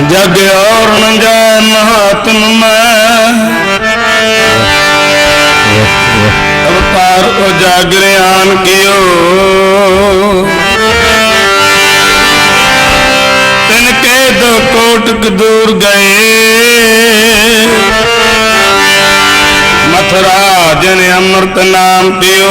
ਜਗ ਔਰ ਨ ਜਾਏ ਮਹਾਤਮ ਮੈਂ। ਅਵਤਾਰ ਉਜਾਗਰਿਆਨ ਕਿਓ। ਤਿਨ ਕੇ ਦੋ ਕੋਟਕ ਦੂਰ ਗਏ। ਮਥੁਰਾ ਜਨ ਅੰਮ੍ਰਿਤ ਨਾਮ ਪਿਓ।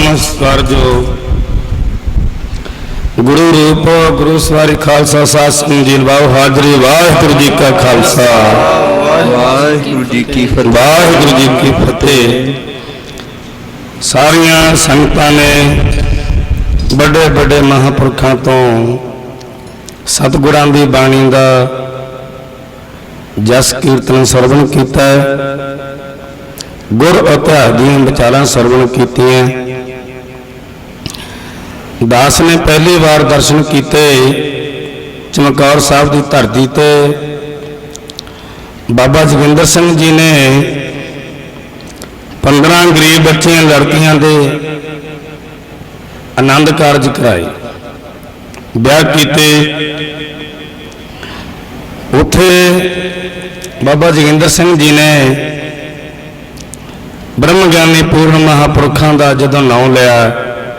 ਪਰਮ ਸਤਿਕਾਰਯੋਗ ਗੁਰੂ ਰੂਪ ਗੁਰੂ ਸਵਾਰੀ ਖਾਲਸਾ ਸਾਧ ਸੰਗਤ ਜੀ ਲਵਾਓ ਹਾਜ਼ਰੀ ਵਾਹਿਗੁਰੂ ਜੀ ਕਾ ਖਾਲਸਾ। ਵਾਹਿਗੁਰੂ ਜੀ ਕੀ ਫਰਮਾਨ ਵਾਹਿਗੁਰੂ ਜੀ ਕੀ ਫਤਿਹ। ਸਾਰੀਆਂ ਸੰਗਤਾਂ ਨੇ ਵੱਡੇ ਵੱਡੇ ਮਹਾਪੁਰਖਾਂ ਤੋਂ ਸਤਿਗੁਰਾਂ ਦੀ ਬਾਣੀ ਦਾ ਜਸ ਕੀਰਤਨ ਸਰਵਣ ਕੀਤਾ ਹੈ। ਗੁਰ ਇਤਿਹਾਸ ਦੀਆਂ ਵਿਚਾਰਾਂ ਸਰਵਣ ਕੀਤੀਆਂ। ਦਾਸ ਨੇ ਪਹਿਲੀ ਵਾਰ ਦਰਸ਼ਨ ਕੀਤੇ ਚਮਕੌਰ ਸਾਹਿਬ ਦੀ ਧਰਤੀ ਤੇ। ਬਾਬਾ ਜੋਗਿੰਦਰ ਸਿੰਘ ਜੀ ਨੇ 15 ਗਰੀਬ ਬੱਚੀਆਂ, ਲੜਕੀਆਂ ਦੇ ਆਨੰਦ ਕਾਰਜ ਕਰਾਏ। ਵਿਆਹ ਕੀਤੇ। ਉੱਥੇ ਬਾਬਾ ਜੋਗਿੰਦਰ ਸਿੰਘ ਜੀ ਨੇ ਬ੍ਰਹਮ ਗਿਆਨੀ ਪੂਰਨ ਮਹਾਪੁਰਖਾਂ ਦਾ ਜਦੋਂ ਨਾਮ ਲਿਆ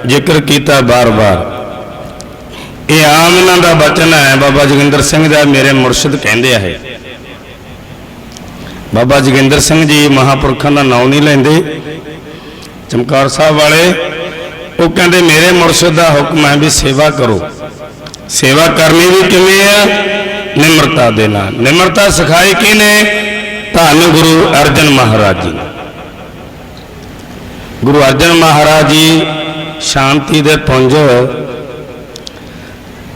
ਜ਼ਿਕਰ ਕੀਤਾ ਬਾਰ-ਬਾਰ। ਇਹ ਆਮ ਇਹਨਾਂ ਦਾ ਬਚਨ ਹੈ, ਬਾਬਾ ਜੋਗਿੰਦਰ ਸਿੰਘ ਦਾ ਮੇਰੇ ਮੁਰਸ਼ਿਦ ਕਹਿੰਦੇ ਆ ਇਹ। ਬਾਬਾ ਜੋਗਿੰਦਰ ਸਿੰਘ ਜੀ ਮਹਾਪੁਰਖਾਂ ਦਾ ਨਾਮ ਨਹੀਂ ਲੈਂਦੇ। ਚਮਕਾਰ ਸਾਹਿਬ ਵਾਲੇ, ਉਹ ਕਹਿੰਦੇ, ਮੇਰੇ ਮੁਰਸ਼ਿਦ ਦਾ ਹੁਕਮ ਹੈ ਵੀ ਸੇਵਾ ਕਰੋ। ਸੇਵਾ ਕਰਨੀ ਵੀ ਕਿਵੇਂ ਆ? ਨਿਮਰਤਾ ਦੇ ਨਾਲ। ਨਿਮਰਤਾ ਸਿਖਾਈ ਕਿਨੇ ਧੰਨ ਗੁਰੂ ਅਰਜਨ ਮਹਾਰਾਜ ਜੀ ਗੁਰੂ ਅਰਜਨ ਮਹਾਰਾਜ ਜੀ ਸ਼ਾਂਤੀ ਦੇ ਪੁੰਜ।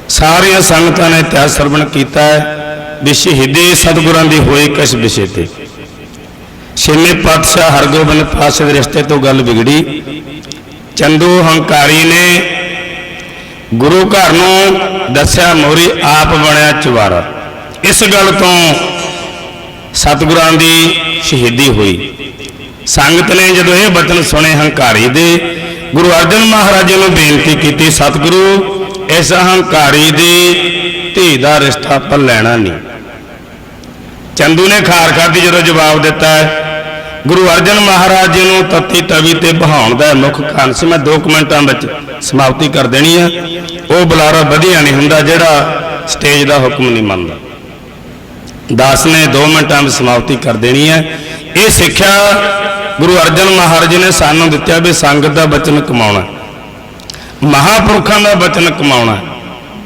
ਸਾਰੀਆਂ ਸੰਗਤਾਂ ਨੇ ਇਤਿਹਾਸ ਸਰਵਣ ਕੀਤਾ ਹੈ। ਵੀ ਸ਼ਹੀਦੀ ਸਤਿਗੁਰਾਂ ਦੀ ਹੋਈ ਕਿਸ ਵਿਸ਼ੇ ਤੇ। ਛੇਵੇਂ ਪਾਤਸ਼ਾਹ ਹਰਗੋਬਿੰਦ ਪਾਤਸ਼ਾਹ ਦੇ ਰਿਸ਼ਤੇ ਤੋਂ ਗੱਲ ਵਿਗੜੀ। ਚੰਦੂ ਹੰਕਾਰੀ ਨੇ ਗੁਰੂ ਘਰ ਨੂੰ ਦੱਸਿਆ, ਮੋਰੀ ਆਪ ਬਣਿਆ ਚਵਾਰਾ ਇਸ ਗੱਲ ਤੋਂ ਸਤਿਗੁਰਾਂ ਦੀ ਸ਼ਹੀਦੀ ਹੋਈ। ਸੰਗਤ ਨੇ ਜਦੋਂ ਇਹ ਬਚਨ ਸੁਣੇ ਹੰਕਾਰੀ ਦੇ ਗੁਰੂ ਅਰਜਨ ਮਹਾਰਾਜ ਜੀ ਨੂੰ ਬੇਨਤੀ ਕੀਤੀ, ਸਤਿਗੁਰੂ, ਇਸ ਹੰਕਾਰੀ ਦੀ ਧੀ ਦਾ ਰਿਸ਼ਤਾ ਆਪਾਂ ਲੈਣਾ ਨਹੀਂ। ਚੰਦੂ ਨੇ ਖਾਰ ਖਾਦੀ ਜਦੋਂ ਜਵਾਬ ਦਿੱਤਾ, ਗੁਰੂ ਅਰਜਨ ਮਹਾਰਾਜ ਜੀ ਨੂੰ ਤਤੀ ਤਵੀ ਤੇ ਬਹਾਉਣ ਦਾ ਮੁੱਖ ਕਾਰਨ ਸੀ, ਮੈਂ 2 ਮਿੰਟਾਂ ਵਿੱਚ ਸਮਾਪਤੀ ਕਰ ਦੇਣੀ ਆ। ਉਹ ਬੁਲਾਰਾ ਵਧੀਆ ਨਹੀਂ ਹੁੰਦਾ ਜਿਹੜਾ ਸਟੇਜ ਦਾ ਹੁਕਮ ਨਹੀਂ ਮੰਨਦਾ। ਦਾਸ ਨੇ 2 ਮਿੰਟਾਂ ਵਿੱਚ ਸਮਾਪਤੀ ਕਰ ਦੇਣੀ ਹੈ ਇਹ ਸਿੱਖਿਆ ਗੁਰੂ ਅਰਜਨ ਮਹਾਰਾਜ ਜੀ ਨੇ ਸਾਨੂੰ ਦਿੱਤਾ ਵੀ ਸੰਗਤ ਦਾ ਬਚਨ ਕਮਾਉਣਾ ਮਹਾਪੁਰਖਾਂ ਦਾ ਬਚਨ ਕਮਾਉਣਾ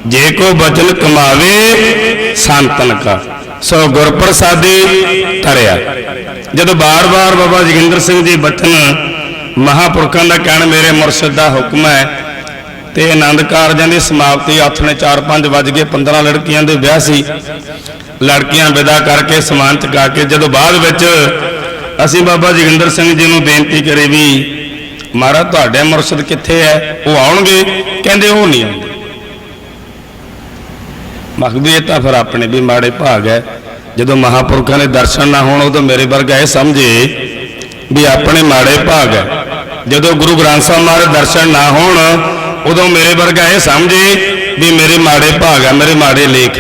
ਜੇ ਕੋ ਬਚਨ ਕਮਾਵੇ, ਸੰਤਨ ਕਾ। ਸੋ ਗੁਰਪ੍ਰਸਾਦੀ ਧਰਿਆ। ਜਦੋਂ ਬਾਰ-ਬਾਰ ਬਾਬਾ ਜੋਗਿੰਦਰ ਸਿੰਘ ਜੀ ਬਚਨ ਮਹਾਪੁਰਖਾਂ ਦਾ ਕਹਿਣ, ਮੇਰੇ ਮੁਰਸ਼ਿਦ ਦਾ ਹੁਕਮ ਹੈ, ਤੇ ਆਨੰਦ ਕਾਰਜਾਂ ਦੀ ਸਮਾਪਤੀ ਹੱਥ ਨੇ 4-5 ਵੱਜ ਗਏ 15 ਲੜਕੀਆਂ ਦੇ ਵਿਆਹ ਸੀ। ਲੜਕੀਆਂ ਵਿਦਾ ਕਰਕੇ ਸਮਾਨ ਚਕਾ ਕੇ, ਜਦੋਂ ਬਾਅਦ ਵਿੱਚ ਅਸੀਂ ਬਾਬਾ ਜੋਗਿੰਦਰ ਸਿੰਘ ਜੀ ਨੂੰ ਬੇਨਤੀ ਕਰੇ ਵੀ ਮਹਾਰਾਜ, ਤੁਹਾਡੇ ਮੁਰਸ਼ਿਦ ਕਿੱਥੇ ਹੈ? ਉਹ ਆਉਣਗੇ? ਕਹਿੰਦੇ ਉਹ ਨਹੀਂ ਆਉਂਦੇ। ਮਖਬੀ ਇਹ ਤਾਂ ਫਿਰ ਆਪਣੇ ਵੀ ਮਾੜੇ ਭਾਗ ਹੈ। ਜਦੋਂ ਮਹਾਪੁਰਖਾਂ ਦੇ ਦਰਸ਼ਨ ਨਾ ਹੋਣ ਉਦੋਂ ਮੇਰੇ ਵਰਗਾ ਇਹ ਸਮਝੇ ਵੀ ਆਪਣੇ ਮਾੜੇ ਭਾਗ ਹੈ। ਜਦੋਂ ਗੁਰੂ ਗ੍ਰੰਥ ਸਾਹਿਬ ਮਹਾਰਾਜ ਦਰਸ਼ਨ ਨਾ ਹੋਣ, ਉਦੋਂ ਮੇਰੇ ਵਰਗਾ ਇਹ ਸਮਝੇ ਵੀ ਮੇਰੇ ਮਾੜੇ ਭਾਗ ਹੈ, ਮੇਰੇ ਮਾੜੇ ਲੇਖ।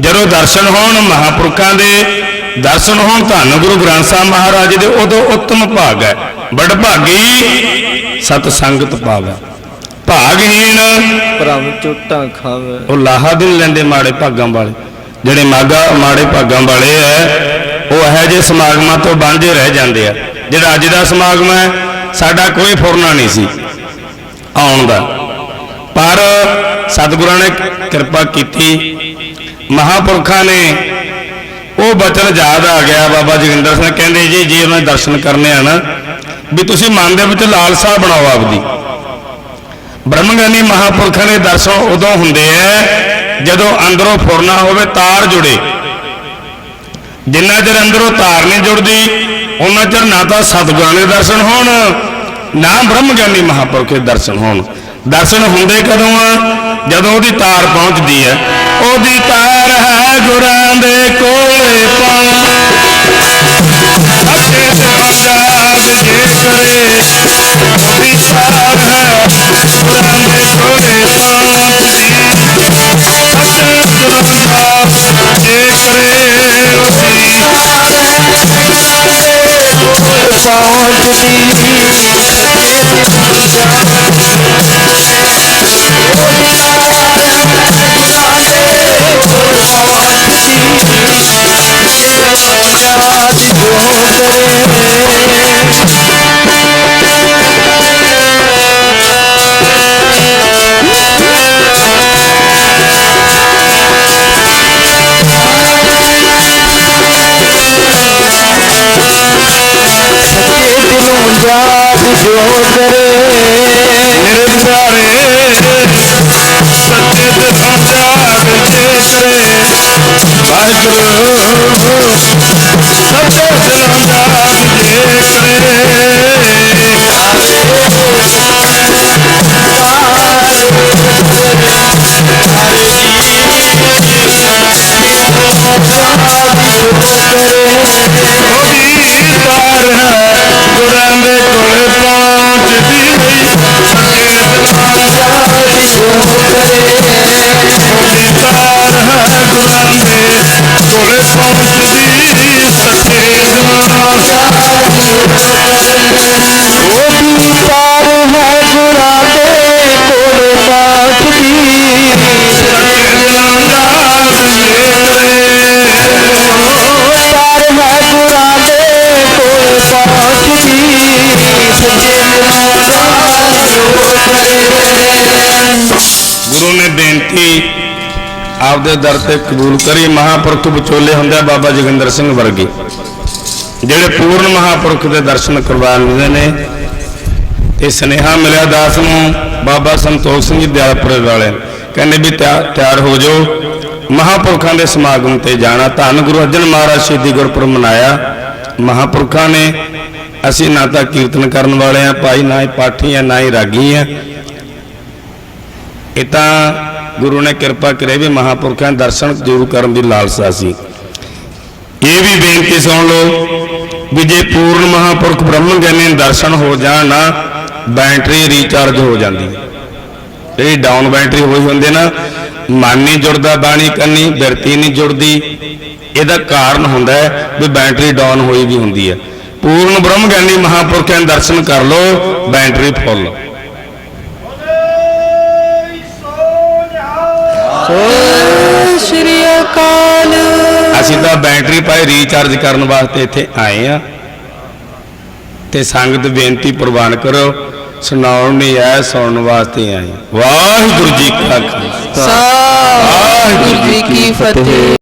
ਜਦੋਂ ਦਰਸ਼ਨ ਹੋਣ ਮਹਾਪੁਰਖਾਂ ਦੇ ਦਰਸ਼ਨ ਹੋਣ ਧੰਨ ਗੁਰੂ ਗ੍ਰੰਥ ਸਾਹਿਬ ਮਹਾਰਾਜ ਦੇ ਉਦੋਂ ਉੱਤਮ ਭਾਗ ਹੈ। ਬੜ ਭਾਗੀ ਸਤ ਸੰਗਤ ਪਾਵੈ। ਭਾਗਹੀਣ ਭਰਮ ਝੂਟਾਂ ਖਾਵੇ। ਉਹ ਲਾਹਾ ਦਿਨ ਲੈਂਦੇ ਮਾੜੇ ਭਾਗਾਂ ਵਾਲੇ। ਜਿਹੜੇ ਮਾਗਾ ਮਾੜੇ ਭਾਗਾਂ ਵਾਲੇ ਐ ਉਹ ਇਹੋ ਜਿਹੇ ਸਮਾਗਮਾਂ ਤੋਂ ਵਾਂਝੇ ਰਹਿ ਜਾਂਦੇ ਆ। ਜਿਹੜਾ ਅੱਜ ਦਾ ਸਮਾਗਮ ਹੈ ਸਾਡਾ ਕੋਈ ਫੁਰਨਾ ਨਹੀਂ ਸੀ ਆਉਣ ਦਾ। ਪਰ ਸਤਿਗੁਰਾਂ ਨੇ ਕਿਰਪਾ ਕੀਤੀ। ਮਹਾਪੁਰਖਾਂ ਨੇ ਉਹ ਬਚਨ ਯਾਦ ਆ ਗਿਆ ਬਾਬਾ ਜੋਗਿੰਦਰ ਸਿੰਘ ਕਹਿੰਦੇ ਜੀ, ਜੇ ਉਹਨਾਂ ਦਰਸ਼ਨ ਕਰਨੇ ਆ ਨਾ, ਵੀ ਤੁਸੀਂ ਮਨ ਦੇ ਵਿੱਚ ਲਾਲਸਾ ਬਣਾਓ ਆਪਦੀ। ਬ੍ਰਹਮਗਿਆਨੀ ਮਹਾਪੁਰਖਾਂ ਦੇ ਦਰਸ਼ਨ ਉਦੋਂ ਹੁੰਦੇ ਐ ਜਦੋਂ ਅੰਦਰੋਂ ਫੁਰਨਾ ਹੋਵੇ, ਤਾਰ ਜੁੜੇ। ਜਿੰਨਾ ਚਿਰ ਅੰਦਰੋਂ ਤਾਰ ਨਹੀਂ ਜੁੜਦੀ, ਉਹਨਾਂ ਚਿਰ ਨਾ ਤਾਂ ਸਤਿਗੁਰਾਂ ਦੇ ਦਰਸ਼ਨ ਹੋਣ, ਨਾ ਬ੍ਰਹਮਗਿਆਨੀ ਮਹਾਪੁਰਖ ਦੇ ਦਰਸ਼ਨ ਹੋਣ। ਦਰਸ਼ਨ ਹੁੰਦੇ ਕਦੋਂ ਆ? ਜਦੋਂ ਉਹਦੀ ਤਾਰ ਪਹੁੰਚਦੀ ਹੈ। ਉਹਦੀ ਤਾਰ ਗੁਰਾਂ ਦੇ ਕੋਲੇ ਪਹੁੰਚ ਅੱਗੇ ਤੇ ਆਜ਼ਾਦ ਜੇ ਕਰੇ ਉਹਦੀ ਹੈ ਗੁਰਾਂ ਦੇ ਕੋਲੇ ਪਹੁੰਚਦੀ ਅੱਗੇ ਤੇ ਜੇ ਕਰੇ ਉਹਦੀ ਮੇਰੇ ਪਿਆਰੇ ਸੱਚੇ ਤੇ ਸਮਝਾਗ ਜੇ ਆਪਦੇ ਦਰ ਤੇ ਕਬੂਲ ਕਰੀ। ਮਹਾਪੁਰਖ ਵਿਚੋਲੇ ਹੁੰਦੇ ਬਾਬਾ ਜੋਗਿੰਦਰ ਸਿੰਘ ਵਰਗੇ। ਜਿਹੜੇ ਪੂਰਨ ਮਹਾਪੁਰਖ ਦੇ ਦਰਸ਼ਨ ਕਰਵਾ ਨੇ। ਤੇ ਸਨੇਹਾ ਮਿਲਿਆ ਦਾਸ ਨੂੰ, ਬਾਬਾ ਸੰਤੋਖ ਸਿੰਘ ਜੀ ਦਿਆਲਪੁਰੇ ਵਾਲੇ ਕਹਿੰਦੇ ਵੀ ਤਿਆਰ ਹੋ ਜਾਓ। ਮਹਾਪੁਰਖਾਂ ਦੇ ਸਮਾਗਮ ਤੇ ਜਾਣਾ। ਧੰਨ ਗੁਰੂ ਅਰਜਨ ਮਹਾਰਾਜ ਸ਼ਹੀਦੀ ਗੁਰਪੁਰਬ ਮਨਾਇਆ। ਮਹਾਪੁਰਖਾਂ ਨੇ, ਅਸੀਂ ਨਾ ਤਾਂ ਕੀਰਤਨ ਕਰਨ ਵਾਲੇ ਆ ਭਾਈ ਨਾ ਹੀ ਪਾਠੀ ਆ ਨਾ ਹੀ ਰਾਗੀ ਆ ਇਹ ਤਾਂ ਗੁਰੂ ਨੇ ਕਿਰਪਾ ਕਰੇ ਵੀ ਮਹਾਪੁਰਖਾਂ ਦਰਸ਼ਨ ਜ਼ਰੂਰ ਕਰਨ ਦੀ ਲਾਲਸਾ ਸੀ। ਇਹ ਵੀ ਬੇਨਤੀ ਸੁਣ ਲਓ ਵੀ ਜੇ ਪੂਰਨ ਮਹਾਪੁਰਖ ਬ੍ਰਹਮ ਗਿਆਨੀ ਦਰਸ਼ਨ ਹੋ ਜਾਣ ਨਾ, ਬੈਟਰੀ ਰੀਚਾਰਜ ਹੋ ਜਾਂਦੀ। ਹੈ। ਜਿਹੜੀ ਡਾਊਨ ਬੈਟਰੀ ਹੋਈ ਹੁੰਦੀ ਨਾ, ਮਨ ਨਹੀਂ ਜੁੜਦਾ, ਬਾਣੀ ਕੰਨੀ, ਬਿਰਤੀ ਨਹੀਂ ਜੁੜਦੀ। ਇਹਦਾ ਕਾਰਨ ਹੁੰਦਾ ਹੈ ਵੀ ਬੈਟਰੀ ਡਾਊਨ ਹੋਈ ਵੀ ਹੁੰਦੀ ਹੈ। ਪੂਰਨ ਬ੍ਰਹਮ ਗਿਆਨੀ ਮਹਾਪੁਰਖਾਂ ਦਰਸ਼ਨ ਕਰ ਲਓ, ਬੈਟਰੀ ਫੁੱਲ ਸ਼੍ਰੀ ਅਕਾਲ। ਅਸੀਂ ਤਾਂ ਬੈਟਰੀ ਪਾਈ ਰੀਚਾਰਜ ਕਰਨ ਵਾਸਤੇ ਇੱਥੇ ਆਏ ਆ। ਤੇ ਸੰਗਤ ਬੇਨਤੀ ਪ੍ਰਵਾਨ ਕਰੋ ਸੁਣਾਉਣ ਨਹੀਂ ਆਇਆ ਸੁਣਨ ਵਾਸਤੇ ਆਏ। ਵਾਹਿਗੁਰੂ ਜੀ ਕਾ ਖਾਲਸਾ। ਵਾਹਿਗੁਰੂ ਜੀ ਕੀ ਫਤਿਹ।